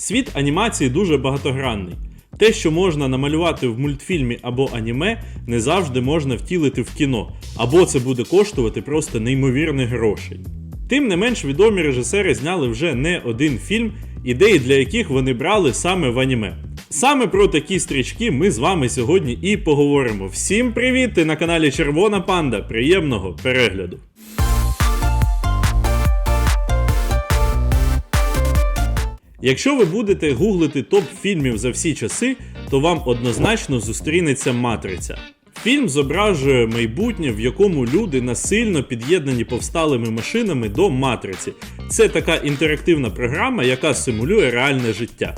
Світ анімації дуже багатогранний. Те, що можна намалювати в мультфільмі або аніме, не завжди можна втілити в кіно, або це буде коштувати просто неймовірних грошей. Тим не менш відомі режисери зняли вже не один фільм, ідеї для яких вони брали саме в аніме. Саме про такі стрічки ми з вами сьогодні і поговоримо. Всім привіт! Ти на каналі Червона Панда. Приємного перегляду! Якщо ви будете гуглити топ фільмів за всі часи, то вам однозначно зустрінеться матриця. Фільм зображує майбутнє, в якому люди насильно під'єднані повсталими машинами до матриці. Це така інтерактивна програма, яка симулює реальне життя.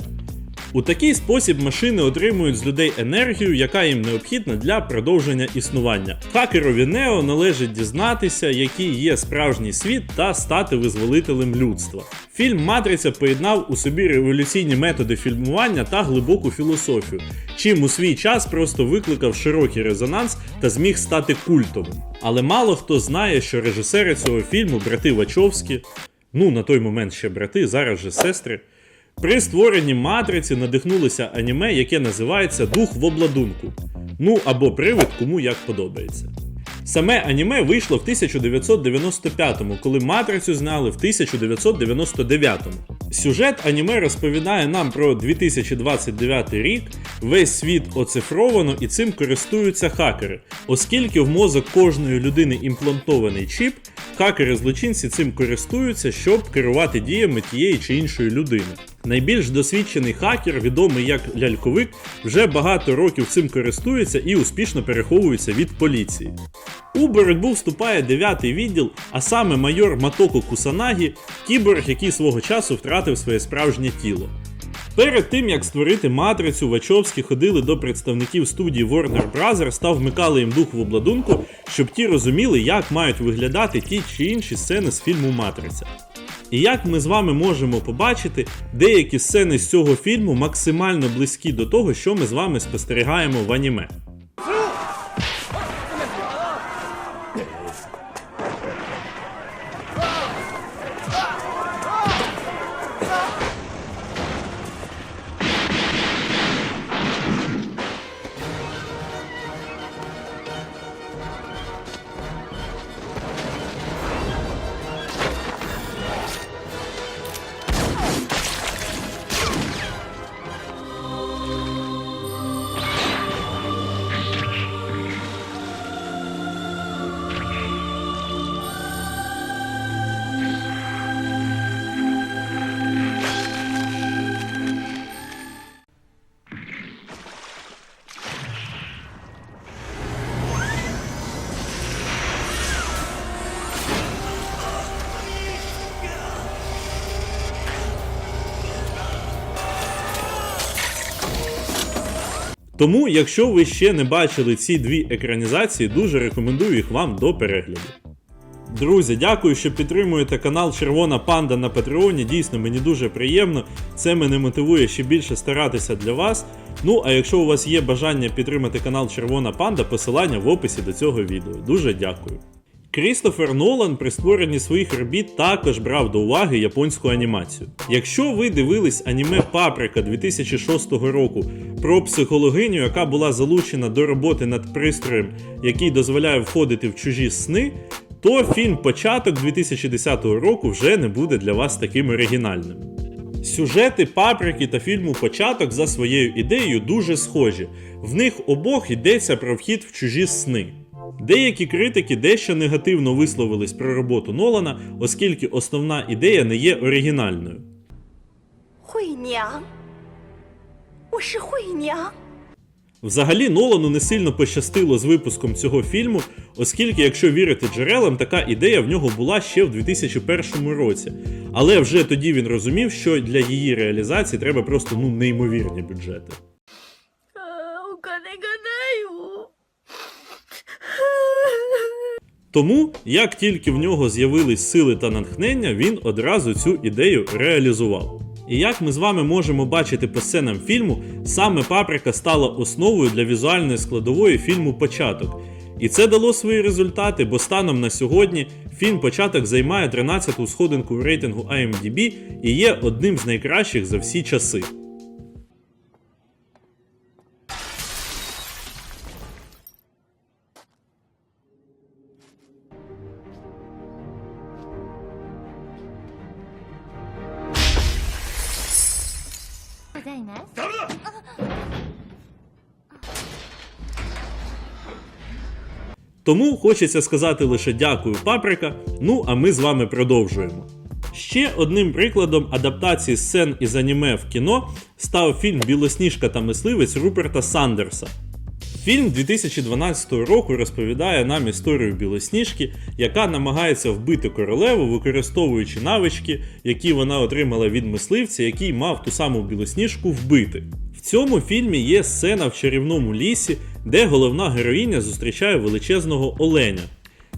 У такий спосіб машини отримують з людей енергію, яка їм необхідна для продовження існування. Хакерові Нео належить дізнатися, який є справжній світ, та стати визволителем людства. Фільм Матриця поєднав у собі революційні методи фільмування та глибоку філософію, чим у свій час просто викликав широкий резонанс та зміг стати культовим. Але мало хто знає, що режисери цього фільму брати Вачовські, ну на той момент ще брати, зараз же сестри. При створенні матриці надихнулося аніме, яке називається Дух в обладунку. Ну або привид, кому як подобається. Саме аніме вийшло в 1995-му, коли матрицю зняли в 1999-му. Сюжет аніме розповідає нам про 2029 рік. Весь світ оцифровано і цим користуються хакери, оскільки в мозок кожної людини імплантований чіп, хакери-злочинці цим користуються, щоб керувати діями тієї чи іншої людини. Найбільш досвідчений хакер, відомий як ляльковик, вже багато років цим користується і успішно переховується від поліції. У боротьбу вступає дев'ятий відділ, а саме майор Матоко Кусанагі, кіборг, який свого часу втратив своє справжнє тіло. Перед тим як створити матрицю, Вачовські ходили до представників студії Warner Bros. та вмикали їм дух в обладунку, щоб ті розуміли, як мають виглядати ті чи інші сцени з фільму Матриця. І як ми з вами можемо побачити, деякі сцени з цього фільму максимально близькі до того, що ми з вами спостерігаємо в аніме. Тому, якщо ви ще не бачили ці дві екранізації, дуже рекомендую їх вам до перегляду. Друзі, дякую, що підтримуєте канал Червона Панда на Патреоні. Дійсно, мені дуже приємно. Це мене мотивує ще більше старатися для вас. Ну, а якщо у вас є бажання підтримати канал Червона Панда, посилання в описі до цього відео. Дуже дякую. Крістофер Нолан при створенні своїх робіт також брав до уваги японську анімацію. Якщо ви дивились аніме Паприка 2006 року про психологиню, яка була залучена до роботи над пристроєм, який дозволяє входити в чужі сни, то фільм Початок 2010 року вже не буде для вас таким оригінальним. Сюжети паприки та фільму Початок за своєю ідеєю дуже схожі. В них обох йдеться про вхід в чужі сни. Деякі критики дещо негативно висловились про роботу Нолана, оскільки основна ідея не є оригінальною. Взагалі Нолану не сильно пощастило з випуском цього фільму, оскільки, якщо вірити джерелам, така ідея в нього була ще в 2001 році. Але вже тоді він розумів, що для її реалізації треба просто ну неймовірні бюджети. Тому, як тільки в нього з'явились сили та натхнення, він одразу цю ідею реалізував. І як ми з вами можемо бачити по сценам фільму, саме паприка стала основою для візуальної складової фільму Початок. І це дало свої результати, бо станом на сьогодні Фільм Початок займає 13-ту сходинку в рейтингу IMDb і є одним з найкращих за всі часи. Тому хочеться сказати лише дякую, паприка. Ну а ми з вами продовжуємо. Ще одним прикладом адаптації сцен із аніме в кіно став фільм Білосніжка та мисливець Руперта Сандерса. Фільм 2012 року розповідає нам історію Білосніжки, яка намагається вбити королеву, використовуючи навички, які вона отримала від мисливця, який мав ту саму білосніжку вбити. В цьому фільмі є сцена в чарівному лісі, де головна героїня зустрічає величезного оленя.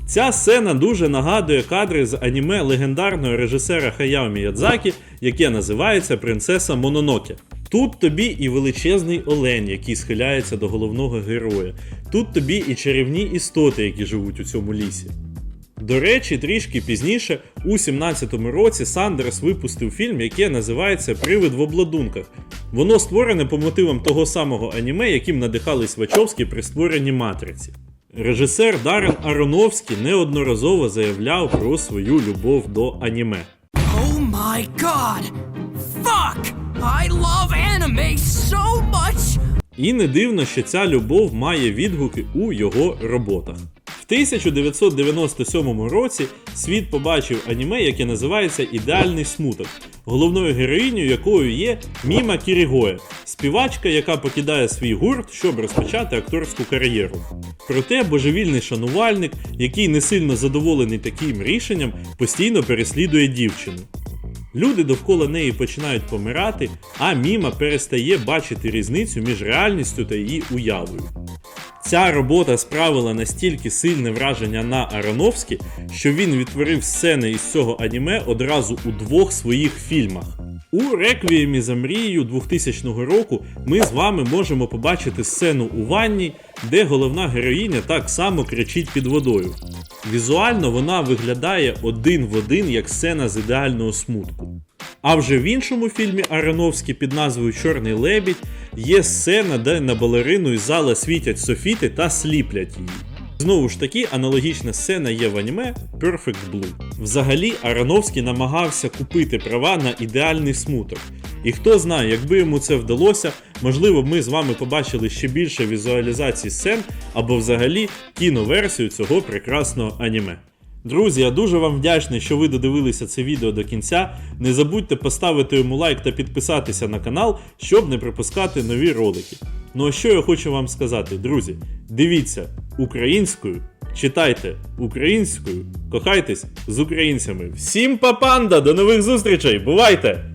Ця сцена дуже нагадує кадри з аніме легендарного режисера Хаяо Міядзакі, яке називається Принцеса Мононоке. Тут тобі і величезний олень, який схиляється до головного героя. Тут тобі і чарівні істоти, які живуть у цьому лісі. До речі, трішки пізніше, у 17-му році, Сандерс випустив фільм, який називається Привид в обладунках. Воно створене по мотивам того самого аніме, яким надихались Вачовські при створенні матриці. Режисер Дарен Аронофський неодноразово заявляв про свою любов до аніме. Oh my god! Fuck! I so much! І не дивно, що ця любов має відгуки у його роботах. В 1997 році світ побачив аніме, яке називається Ідеальний смуток, головною героїнею якою є Міма Кірігоя, співачка, яка покидає свій гурт, щоб розпочати акторську кар'єру. Проте божевільний шанувальник, який не сильно задоволений таким рішенням, постійно переслідує дівчину. Люди довкола неї починають помирати, а Міма перестає бачити різницю між реальністю та її уявою. Ця робота справила настільки сильне враження на Аронофскі, що він відтворив сцени із цього аніме одразу у двох своїх фільмах. У Реквіємі за мрією 2000 року ми з вами можемо побачити сцену у ванні, де головна героїня так само кричить під водою. Візуально вона виглядає один в один як сцена з ідеального смутку. А вже в іншому фільмі Ароновський під назвою Чорний лебідь є сцена, де на балерину із зала світять софіти та сліплять її. Знову ж таки, аналогічна сцена є в аніме Perfect Blue. Взагалі, Ароновський намагався купити права на ідеальний смуток. І хто знає, якби йому це вдалося, можливо, ми з вами побачили ще більше візуалізацій сцен або взагалі кіноверсію цього прекрасного аніме. Друзі, я дуже вам вдячний, що ви додивилися це відео до кінця. Не забудьте поставити йому лайк та підписатися на канал, щоб не пропускати нові ролики. Ну а що я хочу вам сказати, друзі? Дивіться українською, читайте українською, кохайтесь з українцями. Всім папанда! До нових зустрічей! Бувайте!